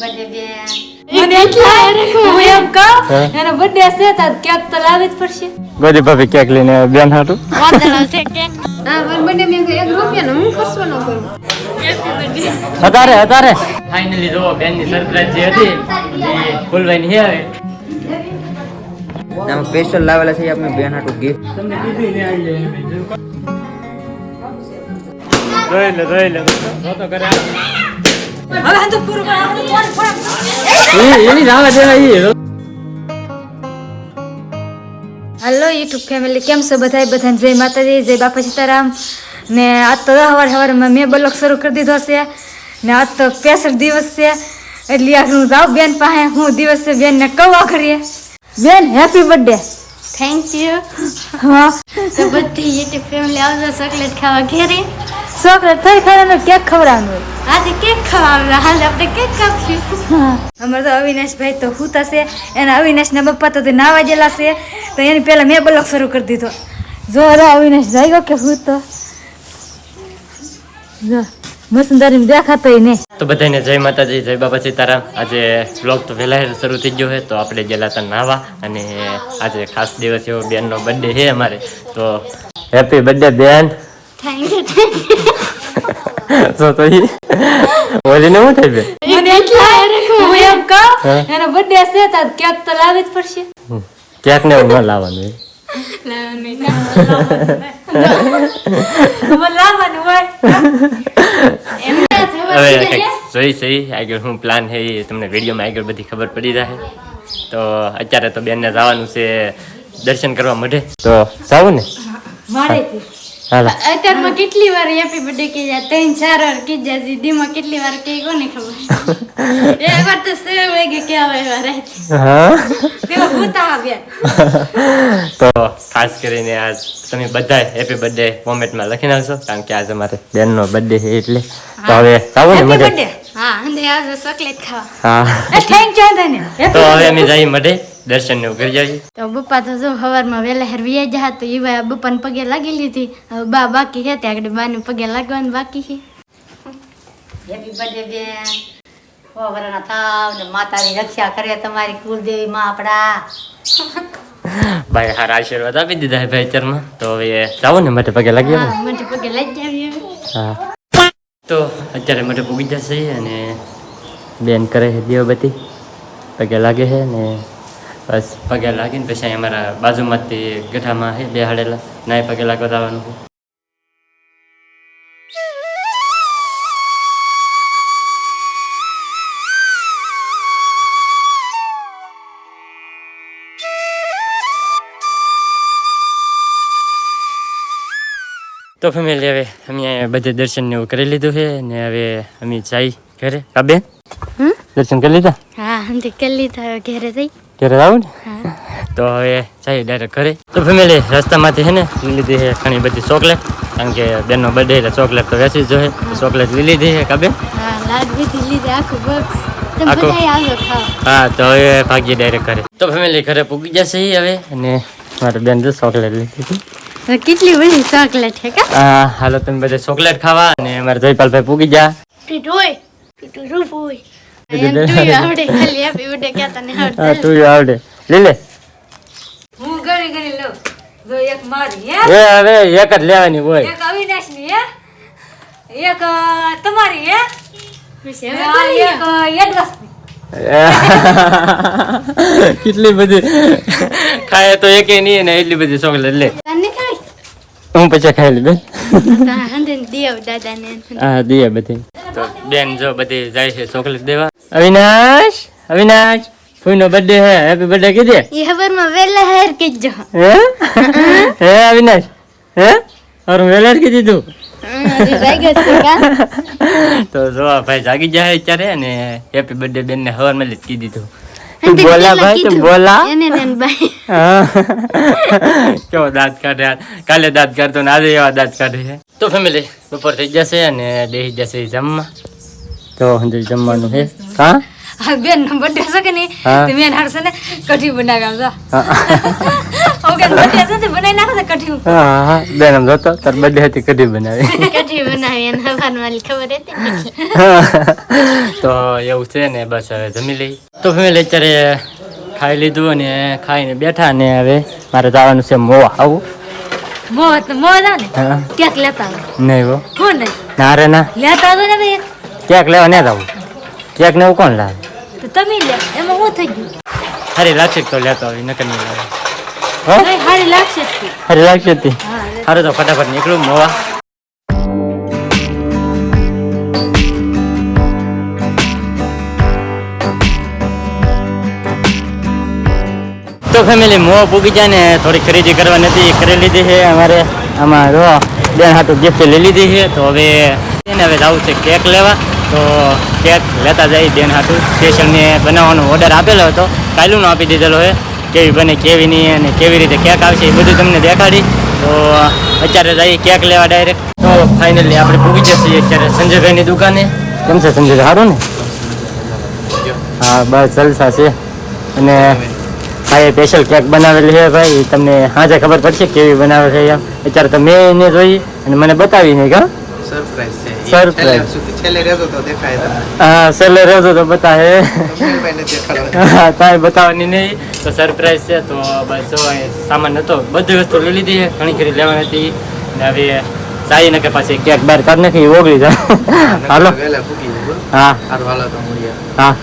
Birthday બેન. મને એટલે હું એમ કહું એનો બર્થડે છે તો કેક તો લાવવી જ પડશે. ગોદી ભાભી કેક લઈને બેન હાટું? વાદળો છે કેક હા મારા બર્થડે મેં એક રૂપિયાનો હું ખર્ચો ન કરું. અત્યારે અત્યારે ફાઇનલી જો બેનની સરપ્રાઈઝ જે હતી એ ફૂલવાઈ ની આવે આમાં સ્પેશિયલ લાવેલા છે આપણે બેન હાટુ ગિફ્ટ જોઈ લે જોઈ લે. તો કરે હવે તો પૂરું એની રાવા દેવા ઈ યુટ્યુબ ફેમિલી કેમ છો બધા બધાને જય માતાજી જય બાપા સીતારામ. ને આજ તો સવાર સવારમાં મેં બ્લોક શરૂ કરી દીધો છે. ને આજ તો પેસઠ દિવસ છે. એટલે આ હું જાઉં બેન પાસે. હું દિવસ છે બેનને કવા કરીએ બેન હેપી બર્થડે થેન્ક યુ હા. તો બધી યુટ્યુબ ફેમિલી આવજો ચોકલેટ ખાવા ઘેરે. ચોકલેટ થઈ ખાવાનો કેક ખવડાવવાનું હોય? આજે કેક ખાવા હાલ આપણે કેક ખાવશું. અમારે તો અવિનાશભાઈ તો હું થશે એના અવિનાશના પપ્પા તો તે નાવા ગયેલા છે તો એની પહેલાં મેં બ્લોક શરૂ કરી દીધો. જો અરે અવિનાશ જાય ગયો કે હું તો? જો મસંદારી દેખાતો ને તો બધાને જય માતાજી જય બાબા સીતારામ. આજે બ્લોગ તો વહેલા શરૂ થઈ ગયો છે તો આપણે ગયેલા હતા નાવા અને આજે ખાસ દિવસ એવો બેનનો બર્થડે છે અમારે. તો હેપી બર્થડે બેન. થેન્ક યુ તો તો ઈ ઓલીને શું થઈ બેન મને એટલે હું એમ કહું હા. એનો બર્થડે છે તો કેક તો લાવવી જ પડશે. ક્યાંક ને ન લાવવાનું લાવવાનું હોય. જોઈ સહી આગળ શું પ્લાન છે તમને વિડીયોમાં આગળ બધી ખબર પડી જાય. તો અત્યારે તો બેનને જવાનું છે દર્શન કરવા માટે. તો જાવું ને. અત્યારમાં કેટલી વાર હેપી બર્થડે કે જાય ત્રણ ચાર વાર કે જાય દીદીમાં કેટલી વાર કે કોને ખબર? એક વાર તો સેવ વાગે કે આવે વાર હા? તેમાં ભૂતા આવ્યા. તો ખાસ કરીને આજ તમે બધા હેપી બર્થડે કોમેન્ટમાં લખી નાખશો કારણ કે આજે મારે બેનનો બર્થડે છે એટલે. તો હવે જાવું ને બર્થડે હા અને આજે ચોકલેટ ખાવા. હા. થેન્ક યુ તને તો હવે અમે જઈએ મઢે દર્શન ને એવું કરી જઈએ તો બપ્પા તો જો સવારમાં વહેલા હેર વ્યાજ જા તો એ બપ્પાને પગે લાગી લીધી. હવે બા બાકી છે ત્યાં આગળ બાને પગે લાગવાનું બાકી છે. હેપી બર્થડે બેન. વર્ષના થાવ ને માતાની રક્ષા કરે તમારી કુલદેવી માં આપડા ભાઈ હાર આશીર્વાદ આપી દીધા ભાઈ અત્યારમાં. તો હવે જાવું ને મઢે પગે લાગી ને પગે લાગી હા. તો અત્યારે માટે પૂગી જશે અને બેન કરે છે દીવાબત્તી. પગે લાગે છે ને બસ પગે લાગીને પછી અહીં અમારા બાજુમાંથી ગઠામાં છે બે હાડેલા નાય પગે લાગવા તો ફેમિલી હવે અમે બધે દર્શન ને એવું કરી લીધું છે ને હવે અમે જઈ ઘરે. કાબે દર્શન કરી લીધા? હા કરી લીધા ઘેરે જઈ. ઘરે આવું ને? તો હવે જઈએ ડાયરેક્ટ ઘરે. તો ફેમિલી રસ્તામાંથી છે ને લઈ લીધી છે ઘણી બધી ચોકલેટ. કારણ કે બેનનો બર્થડે એટલે ચોકલેટ તો વેચી જ જોઈએ. ચોકલેટ લઈ લીધી છે કાબે. હા તો હવે ભાગીએ ડાયરેક્ટ ઘરે. તો ફેમિલી ઘરે પૂગી જશે હવે. અને મારે બેન જો ચોકલેટ લીધી. હતી કેટલી બધી ચોકલેટ છે કા? હા હાલો તમે બધા ચોકલેટ ખાવા. અને અમારે જયપાલભાઈ પૂગી જા પીટું હોય પીટું રૂપ હોય પીટું એમ તું આવડે ખાલી હેપી બર્થડે કહેતા ને હા તું આવડે લે લે હું ગણી ગણી લઉં જો એક મારી હે એ હવે એક જ લેવાની હોય એક હે તમારી હે. કેટલી બધી ખાય તો એકે નહીં ને એટલી બધી ચોકલેટ લે હું પછી ખાઈ લીધે બેન હા બધી. તો બેન જો બધી જાય છે ચોકલેટ દેવા. અવિનાશ અવિનાશ ફૂઈનો બર્થડે હે હેપી બર્થડે કીધે? એ ખબર વેલા હેર કીજો હે? હે અવિનાશ? હે? અરે વેલા કીધી તું? તો જો ભાઈ જાગી જાય અત્યારે અને હેપી બર્થડે બેન ને હવારમાં કીધી દીધું તું બોલા ભાઈ તું બોલા. ભાઈ. હા. કેવો દાંત કાઢે કાલે દાંત કાઢતો ને આજે એવા દાંત કાઢે છે. તો ફેમિલી બપોર થઈ જશે અને બેસી જશે જમવા. તો હંજે જમવાનું છે. હા? બેન નો બર્થડે છે કે નહીં. તો મેં હારશે ને કઠી બનાવી આવજો જા. હા. ઓકે બર્થડે છે તે બનાવી નાખો તો કઠી હા હા. બેન આમ જોતો તાર બર્થડે હતી કઠી બનાવી. કઠી બનાવી એને ભાન વાલી ખબર હતી તો એવું છે ને બસ હવે જમી લઈ. તો ફેમિલી અત્યારે ખાઈ લીધું અને ખાઈને બેઠા ને હવે મારે જવાનું છે મોવા. આવું? મોહ તો મોહ ને ક્યાંક લેતા આવો. નહીં હો. કોણ ના રે ના. લેતા ને. લેવા ને એવું કોણ લાવે? તો તમે લે એમાં હું થઈ ગયું? સારી લાગશે તો લેતો આવી નકર નહીં લાવે હો? લાગશે જ લાગશે તી? હા તો ફટાફટ નીકળું મોવા. તો ફેમિલી મોવા પૂગી જાય ને થોડી ખરીદી કરવા નથી કરી લીધી છે અમારે. આમાં રો બેન હાટું ગિફ્ટ લઈ લીધી છે તો હવે એને હવે જવું છે કેક લેવા. તો કેક લેતા જઈ બેન હાટું. સ્પેશિયલ મેં બનાવવાનો ઓર્ડર આપેલો હતો. કાલનો આપી દીધેલો છે. કેવી બને, કેવી નહીં અને કેવી રીતે કેક આવશે એ બધું તમને દેખાડી. તો અત્યારે જઈએ કેક લેવા ડાયરેક્ટ તો ફાઇનલી આપણે પૂગી જશે અત્યારે સંજયભાઈની દુકાને. કેમ છે સંજય સારું ને? હા, બસ જલસા છે. અને ભાઈ સ્પેશિયલ કેક બનાવેલી છે ભાઈ. તમને હાજે ખબર પડશે કેવી બનાવે છે એમ અત્યારે તો મેં એને જોઈ અને મને બતાવી નહીં કા? સરપ્રાઈઝ છે. છેલ્લે રહેતો તો દેખાય હા છેલ્લે રહેજો તો બતાવે. મેલભાઈને દેખાડવા હા તારે બતાવવાની નહીં. તો સરપ્રાઈઝ છે તો બસ જો સામાન હતો. બધી વસ્તુ લઈ લીધી. છે ઘણી ખરી લેવાની હતી. ને હવે પાછી બહાર કાઢ નાખી ઓગળી જાય. હાલો. હા. હાલો તો હા.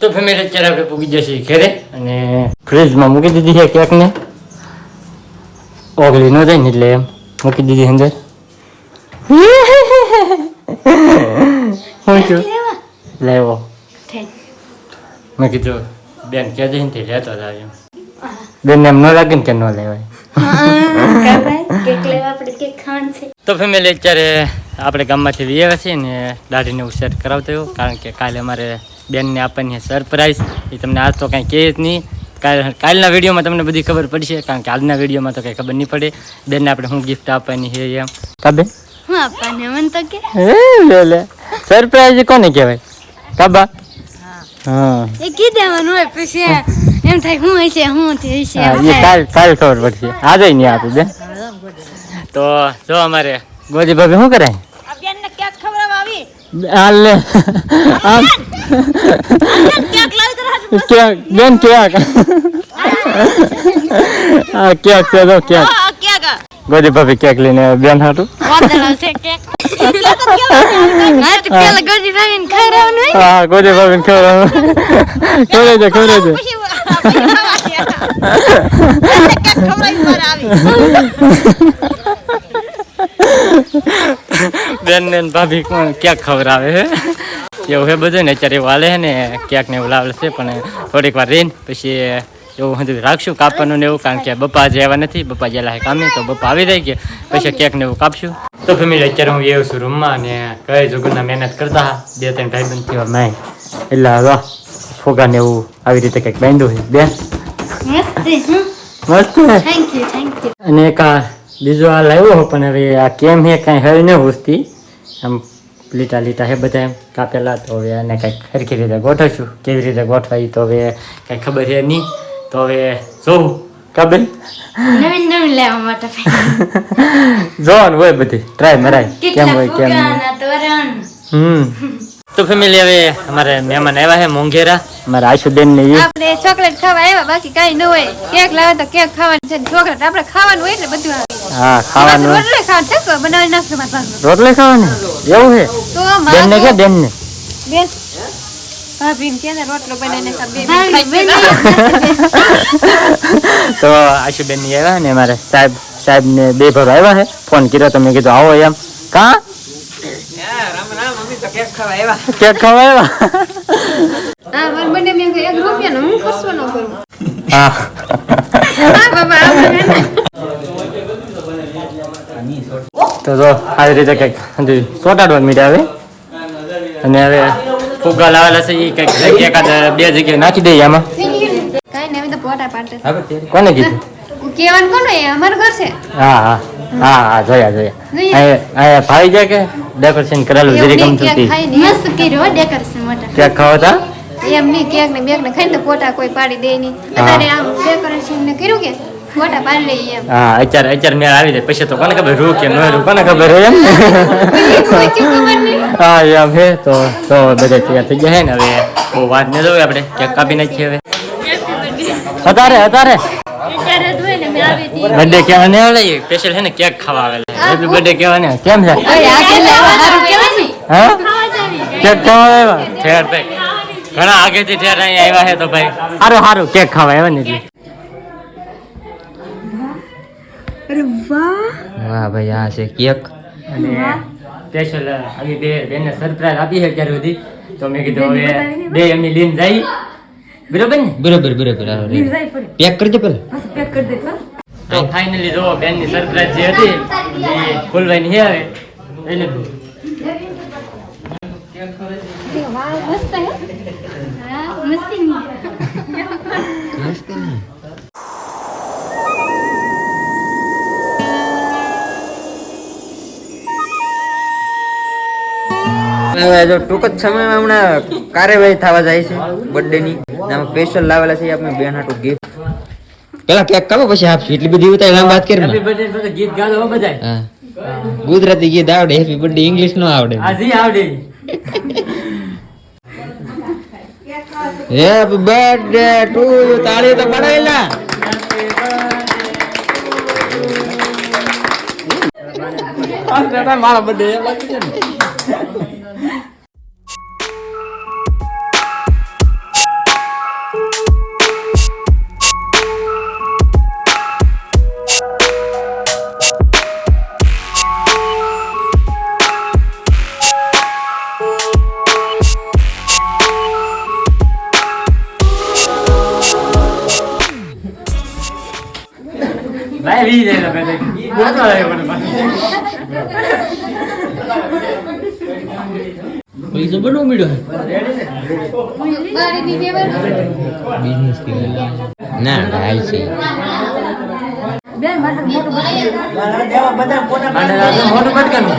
તો ફેમિલી અત્યારે આપણે પૂગી જશે ઘરે. અને ફ્રીજમાં મૂકી દીધી છે કેકને ઓગળી ન જાય ને એટલે એમ. મૂકી દીધી અંદર. હું છું લેવો. મેં કીધું બેન કે જઈને તે લેતો જાય એમ. બેન એમ ન લાગે ને કે ન લેવાય. તો ફેમિલી અત્યારે આપણે ગામમાંથી વી આવ્યા છીએ ને દાઢીને હું સેટ કરાવતો કારણ કે કાલે અમારે બેનને આપણને સરપ્રાઈઝ એ તમને આજ તો કાંઈ કહે જ નહીં. કાલ કાલના વિડીયોમાં તમને બધી ખબર પડશે કારણ કે આજના વિડીયોમાં તો કંઈ ખબર નહીં પડે. બેનને આપણે શું ગિફ્ટ આપવાની છે એમ. કાબે હું આપવાને મને તો કે. લે સરપ્રાઈઝ કોને કહેવાય? કાબા હા. એ હોય પછી એમ થાય હું હશે હું હશે હા એ કાલ કાલ ખબર પડશે. આજે નહીં આપી દે તો જો અમારે ગોજી ભાભી શું કરે હાલ લે. આમ ક્યાંક બેન ક્યાંક હા ક્યાંક છે તો ક્યાંક ગોજી ભાભી ક્યાંક લઈને બેન હાટું હા ગોજી ભાભી ખબર ખબર છે ખબર છે બેન ને ભાભી કોણ ક્યાંક ખબર આવે છે એવું હે બધું ને અત્યારે એવું હાલે ને ક્યાંક ને એવું લાવે છે પણ થોડીક વાર રહીને પછી એવું હું રાખશું કાપવાનું ને એવું કારણ કે બપ્પા આજે આવ્યા નથી બપ્પા ગયેલા છે કામે તો બપ્પા આવી જાય કે પછી ક્યાંક ને એવું કાપશું. તો ફેમિલી અત્યારે હું એવું છું રૂમમાં અને કઈ જુગરના મહેનત કરતા હા બે ત્રણ ભાઈ બંધ થયો નહીં એટલે વાહ ફોગા ને એવું આવી રીતે કંઈક બાંધ્યું છે. બેન? મસ્ત થેન્ક યુ થેન્ક યુ અને એક આ બીજો આ લાવ્યો પણ હવે આ કેમ હે કાંઈ હવે ન હોસ્તી આમ લીટા લીટા હે બધા એમ. કાપેલા તો હવે એને કંઈક સરખી રીતે ગોઠવશું. કેવી રીતે ગોઠવાય તો હવે કંઈ ખબર છે નહીં. તો હવે જોવું કાબેલ? નવીન નવીન લેવા માટે જોવાનું હોય બધી. ટ્રાય મરાય કેમ હોય કેમ હમ. તો ફેમિલી હવે અમારે મહેમાન આવ્યા છે મોંઘેરા. અમારા આશુબેન ને આપણે ચોકલેટ ખાવા આવ્યા બાકી કાંઈ ન હોય. કેક લાવે તો કેક ખાવાની છે ચોકલેટ આપણે ખાવાનું હોય એટલે બધું હા ખાવાનું. રોટલે ખાવાનું છે બનાવી નાખશું રોટલે ખાવાની? એવું છે? તો બેન ને કે બેન. ને બેન તો આશુબેનની આવ્યા ને મારે સાહેબ સાહેબ ને બે ભરો આવ્યા છે. ફોન કર્યો તમે મેં કીધું આવો એમ. કા? કેક ખાવા આવ્યા? હા મારા બંને મેં કહ્યું, એક રૂપિયાનો હું ખર્ચો ન કરું. હા. હા બાબા આપણે હે ને. તો જો આવી રીતે કંઈક હજી ચોટાડવા મીઠા હવે. અને હવે ફુગ્ગા લાવેલા છે એ કંઈક જગ્યા એકાદ બે જગ્યાએ નાખી દઈએ આમાં. કાંઈ કોને કીધું? કહેવાનું કોનું? એ અમારું ઘર છે. હા હા. હા હા જોયા જોયા. ભાઈ જાય કે ડેકોરેશન કરેલું જરી. મસ્ત કર્યો ડેકોરેશન મોટા. ખાવા તા એમ નહીં કેક ને બેક ને ખાઈને પોટા કોઈ પાડી દે નહીં. અત્યારે આમ ડેકોરેશન ને કર્યું કે? ફોટા પાડી લઈએ એમ. હા અત્યારે અત્યારે મેળ આવી જાય. પછી તો કોને ખબર રૂ કે ન રૂ કોને ખબર એમ? કોઈ ચીજ ખબર નહીં હા એમ હે તો તો બધા તૈયાર થઈ ગયા ને હવે. બહુ વાત ન જોવે આપણે. કેક કાપી નાખીએ હવે. આવી હતી બર્થડે કેવા ને આવે? સ્પેશિયલ છે ને કેક ખાવા આવેલા હેપી બર્થડે કેવા ને કેમ છે? હા? કેક ખાવા આવ્યા ઠેર ભાઈ. ઘણા આગેથી ઠેર અહીંયા આવ્યા છે તો ભાઈ. સારું સારું કેક ખાવા આવ્યા ને એટલે વાહ. ભાઈ આ છે કેક. અને સ્પેશિયલ આવી બે બેને સરપ્રાઈઝ આપી છે અત્યાર સુધી. તો મેં કીધું હવે બે એમની લીન જાય. બરોબર ને? બરોબર બરોબર. પેક કરજો પેલા પેક કરી દે તો ફાઇનલી જો બેનની સરપ્રાઈઝ જે હતી એ ખોલવાની છે હવે. એટલે વાહ મસ્ત હે. હા મસ્તી હવે જો ટૂંક જ સમયમાં હમણાં કાર્યવાહી થવા જાય છે બર્થડે ની. આમાં સ્પેશિયલ લાવેલા છે આપણે બેન હાટુ ગિફ્ટ પેલા કેક કાપો પછી આપશું એટલી બધી ઉતારી લાંબી વાત કરી હેપી બર્થડે બધા ગીત બધાય. હા. ગુજરાતી ગીત આવડે હેપી બર્થડે ઇંગ્લિશ નો આવડે. હાજી આવડે. હેપી બર્થડે ટુ યુ તાળી તો પડાયેલા. મારા બર્થડે ભાઈ વી જાય તો બોલતો આવ્યો મને પૈસો મળ્યો ના ભાઈ છે મારે મોટું મોટું પટકાનું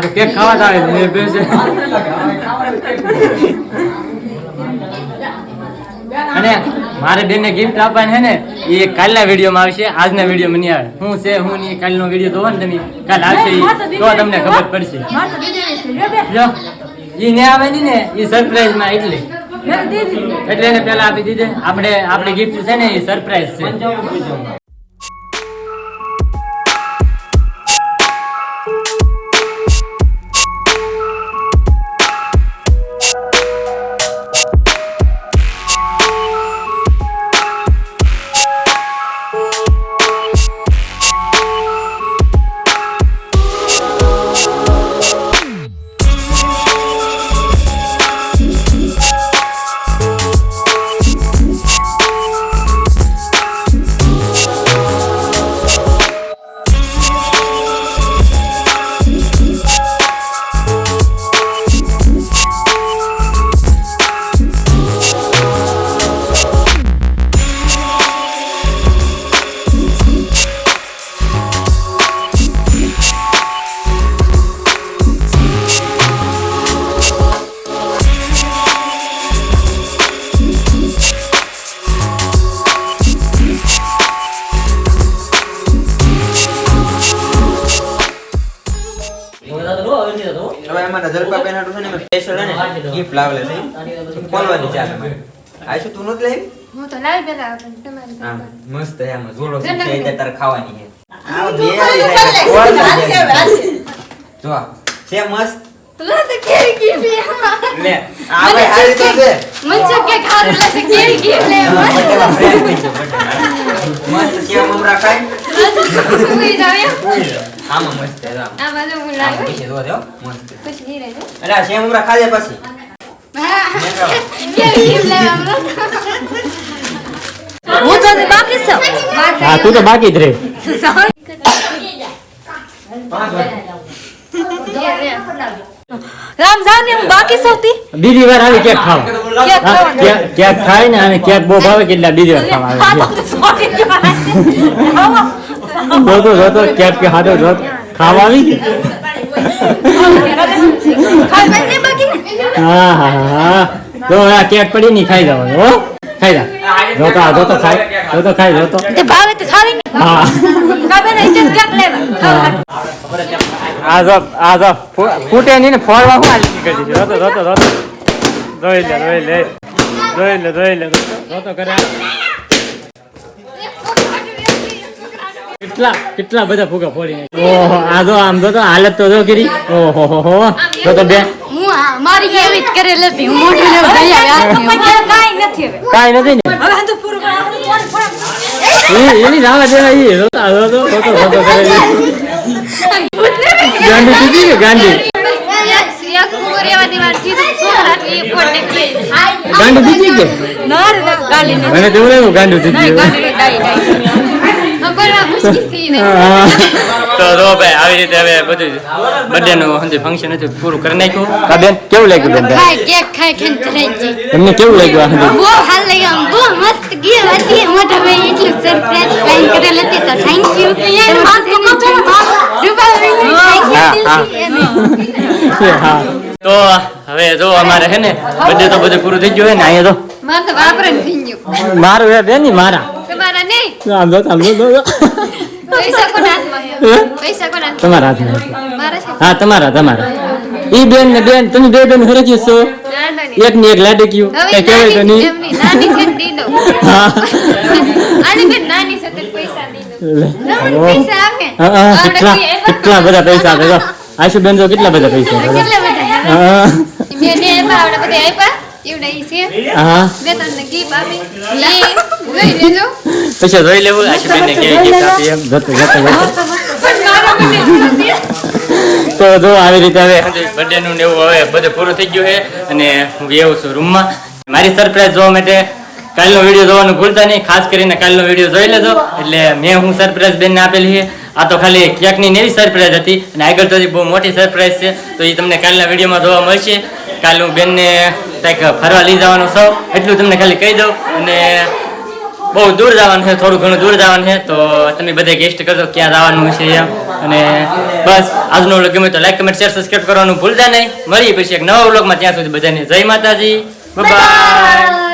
આ તો કેક ખાવા જાય આવે છે એ બે છે. અને મારે બેનને ગિફ્ટ આપવાની છે ને એ કાલના વિડીયોમાં આવશે આજના વિડીયોમાં નહીં આવે. હું છે હું નહીં કાલનો વીડિયો જોવો ને તમે. કાલ આવશે તો તમને ખબર પડશે. જો એ ને આવે ને એ સરપ્રાઈઝમાં એટલે. એટલે એને પેલા આપી દીધે. આપણે આપણે ગિફ્ટ છે ને એ સરપ્રાઈઝ છે. લાવેલા છે ખોલવાની છે આપણે આયશું તું નથી લાવી હું તો લાવી પેલા તમારી. મસ્ત છે આમાં જોડો છે. તે તારે ખાવાની છે બે આવી જાય. જો. છે મસ્ત લો તો કેવી ગીફ લે લે આ ભાઈ હારી તો છે મન કે ખારું કેવી લે હા, બટેવા fresh થઈ છે, બટેવા. મસ્ત સેવ મમરા ખાય સુઈ જાવ એમ. આમાં મસ્ત છે જો આમ. બાજુ હું લાવી જોવા દે હો, મસ્ત છે. પછી નહીં રહેજો અલા સેવ મમરા ખાજે પછી હા તો બાકી છું હા તું તો બાકી જ રહે. રામ જાવ હું બાકી સૌથી બીજી વાર આવી કેક ખાવ. કેક ખાવાનું. ખાય ને અને કેક બહુ ભાવે કે એટલે બીજી વાર ખાવા આવે તો જોતો જોતો કેક કે હાથો જોત. ખાવા હા હા હા. તો આ કેક પડી ની ખાઈ જવાનું હો. ખાઈ જા. જોતો આ જોતો તો ખાઈ જો તો તે. ભાવે તો ખાવી ને. હા. કાબે ને ઇજ્જત ક્યાંક લેવા? આ જો આ જો ફૂટે નહીં ને ફોડવા હું હાલી નીકળી છે. જોતો જો તો જોઈ લે જોઈ લે. જોઈ લે જોઈ લે જો તો. કરે. કેટલા કેટલા બધા ફૂગા ફોડી ઓહો આ જો આમ જો તો હાલત તો જો કરી. ઓહો હો હો. જો તો બે મારી એવી જ કરેલ હતી. હું મોઢું ને ભાઈ દઈ કાઈ નથી હવે. કાઈ નથી ને? હવે હંધુ પૂરું. એ એની રાવા દેવા ઈ જોતા જોતો જોતો જોતો કરે. ગાંડી દીધી કે એ નાખી. ગાંડી દીધી કે ના ગાંડી ના ગાલી નથી. મને તેવું લાગ્યું ગાંડી દીધી તો ભાઈ આવી રીતે હવે બધું બર્થડે નું ફંક્શન હતું પૂરું કરી નાખ્યું. કા બેન કેવું લાગ્યું બેન? ખાય કેક ખાય ખાઈને ધરાઈ જાય તમને કેવું લાગ્યું આ બહુ હાલ લાગ્યો બહુ મસ્ત ગીર હતી. મોટા ભાઈ એટલું સરપ્રાઈઝ પ્લાન કરેલ હતી તો થેન્ક યુ હા. તો હવે જો અમારે હે ને બધે તો બધું પૂરું થઈ ગયું હે ને અહીંયા મારે તો વાપરે થઈ ગયું. મારું હે બેનની મારા. તમારા નહીં? આમ જો આમ જો, જો, જો. પૈસા કોના હાથમાં? પૈસા કોના તમારા હાથમાં. મારા હા તમારા તમારા. ઈ બેન ને બેન તમે બે બેન હરખ્યું છો. એક ને એક લાડક્યું હવે કઈ કહેવાય તો નહીં? નાની છે ને હા. આની બેન નાની છે તો પૈસા દી દઉં. લે. ઓહ. પૈસા આપે. હા, હા, કેટલા કેટલા બધા પૈસા જો આશુ બેન જો કેટલા બધા પૈસા આપે? કેટલા બધા? હા. મેં ને એમાં આવડે બધે આપ્યા. પછી જોઈ લેવું આશુબેન કેવી gift આપી એમ. જતો જતો. તો જો આવી રીતે હવે બર્થડે નું ને એવું હવે બધું પૂરું થઈ ગયું છે અને હું ગયો છું રૂમમાં. મારી સરપ્રાઈઝ જોવા માટે કાલનો વીડિયો જોવાનું ભૂલતા નહીં ખાસ કરીને કાલનો વીડિયો જોઈ લેજો. એટલે મેં હું સરપ્રાઈઝ બેનને આપેલી છે. આ તો ખાલી ક્યાંકની નેવી સરપ્રાઈઝ હતી અને આગળ તો બહુ મોટી સરપ્રાઈઝ છે. તો એ તમને કાલના વિડીયોમાં જોવા મળશે. કાલ હું બેનને કંઈક ફરવા લઈ જવાનું સૌ એટલું તમને ખાલી કહી દઉં. અને બહુ દૂર જવાનું છે, થોડું ઘણું દૂર જવાનું છે, તો તમે બધા ગેસ્ટ કરજો, ક્યાં જવાનું છે એમ. અને બસ, આજનો વ્લોગ ગમે તો લાઈક કમેન્ટ શેર સબસ્ક્રાઈબ કરવાનું ભૂલતા નહીં. મળીએ પછી એક નવા વ્લોગમાં ત્યાં સુધી બધાને જય માતાજી. બાય